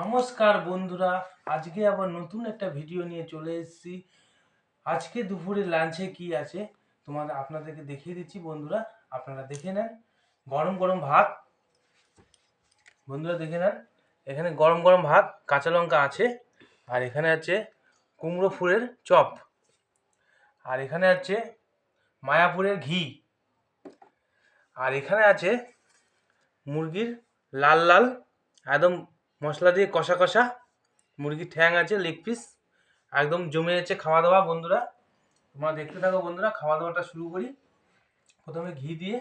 নমস্কার বন্ধুরা, আজকে আবার নতুন একটা ভিডিও নিয়ে চলে এসেছি। আজকে দুপুরে লাঞ্চে কি আছে? তোমাদের, আপনাদেরকে দেখিয়ে দিচ্ছি বন্ধুরা, আপনারা দেখে নেন। গরম গরম ভাত। বন্ধুরা দেখে নেন, এখানে গরম গরম ভাত, কাঁচা লঙ্কা আছে, আর এখানে আছে কুমড়ো ফুলের চপ, আর এখানে আছে মায়াপুরের ঘি, আর এখানে আছে মুরগির লাল লাল, একদম মশলা দিয়ে কষা কষা। মুরগির ঠ্যাং আছে লেগ পিস একদম জমে যাচ্ছে খাওয়া দাওয়া বন্ধুরা। তোমরা দেখতে থাকো, বন্ধুরা। খাওয়া দাওয়াটা শুরু করি। প্রথমে ঘি দিয়ে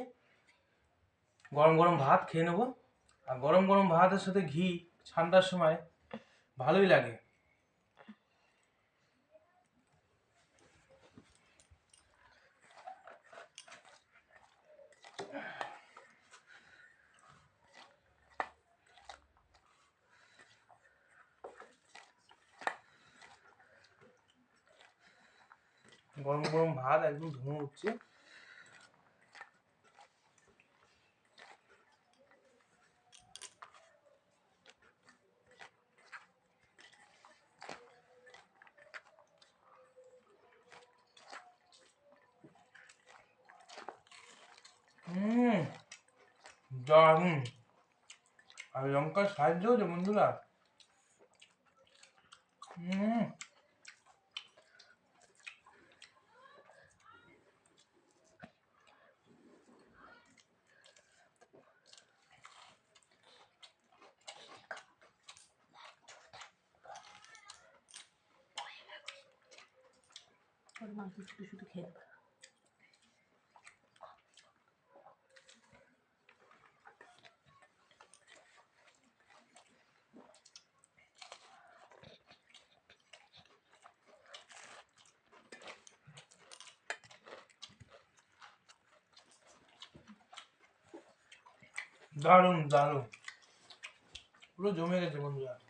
গরম গরম ভাত খেয়ে নেব। আর গরম গরম ভাতের সাথে ঘি ঠান্ডার সময় ভালোই লাগে। 모형모형 마다 이건 너무 없지? 음, 야, 음. 아, 영까지 잘 지어져, 문들아. ওর মাংস শুধু শুধু খেয়ে দেবে দারুণ দারুণ পুরো জমে গেছে বন্ধুরা আর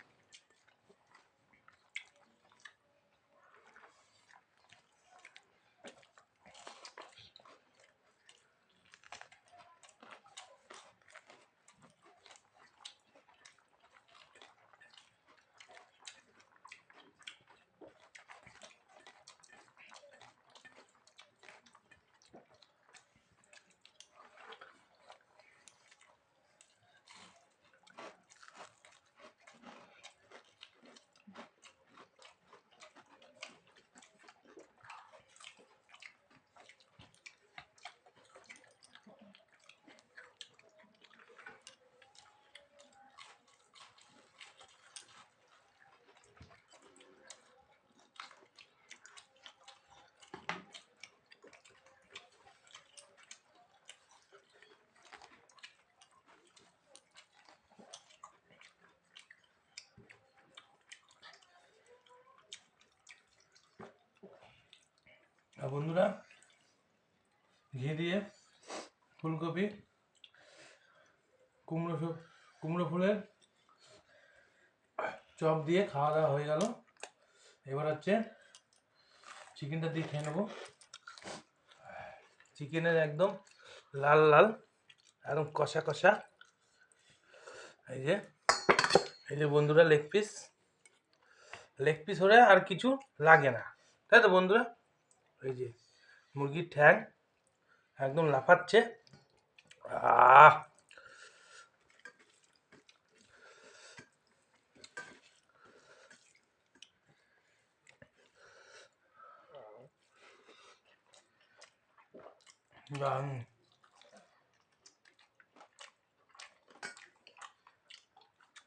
বন্ধুরা, ঘি দিয়ে ফুলকপি, কুমড়ো কুমড়ো ফুলের চপ দিয়ে খাওয়া দাওয়া হয়ে গেল। এবার হচ্ছে চিকেনটা দিয়ে খেয়ে নেব। চিকেনের একদম লাল লাল, একদম কষা কষা। এই যে এই যে বন্ধুরা লেগ পিস। লেগ পিস হলে আর কিছু লাগে না। তাই তো বন্ধুরা? এই যে মুরগির ঠ্যাং একদম লাফাচ্ছে।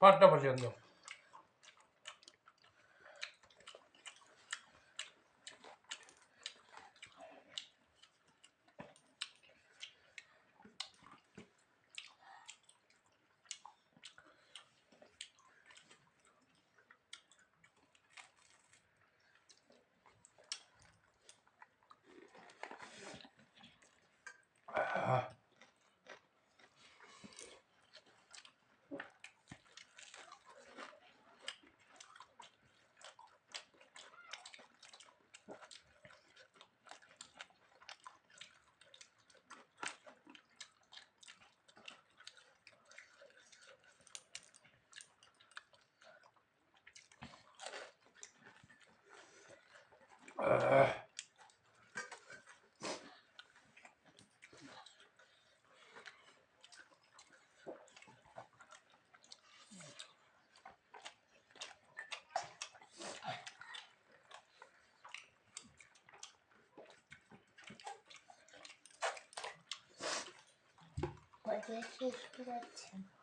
পাঁচটা পর্যন্ত। Uh, What did you do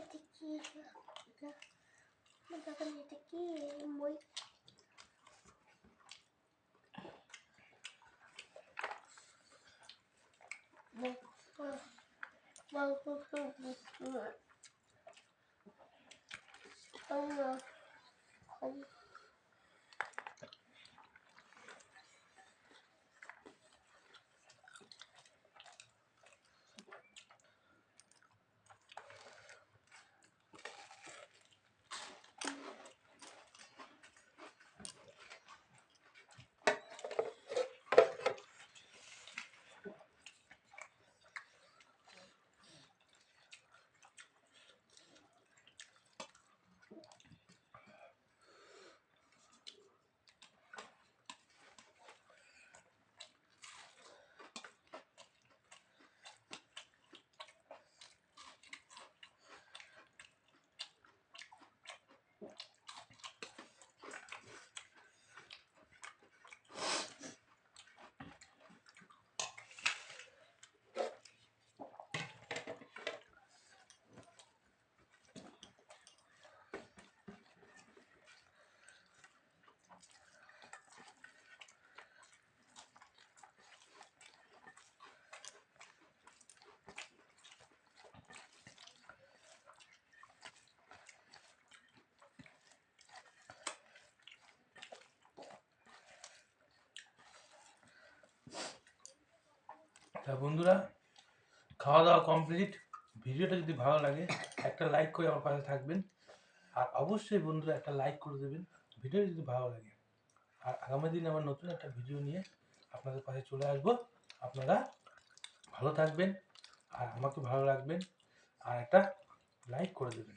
Такие, да. Вот так они такие, Це такі вони такі мої. Мало, তা বন্ধুরা খাওয়া দাওয়া কমপ্লিট ভিডিওটা যদি ভালো লাগে, একটা লাইক করে আমার পাশে থাকবেন। আর অবশ্যই বন্ধুরা একটা লাইক করে দেবেন ভিডিও যদি ভালো লাগে। আর আগামী দিন আমার নতুন একটা ভিডিও নিয়ে আপনাদের পাশে চলে আসব। আপনারা ভালো থাকবেন, আর আমাকে ভালো রাখবেন, আর একটা লাইক করে দেবেন।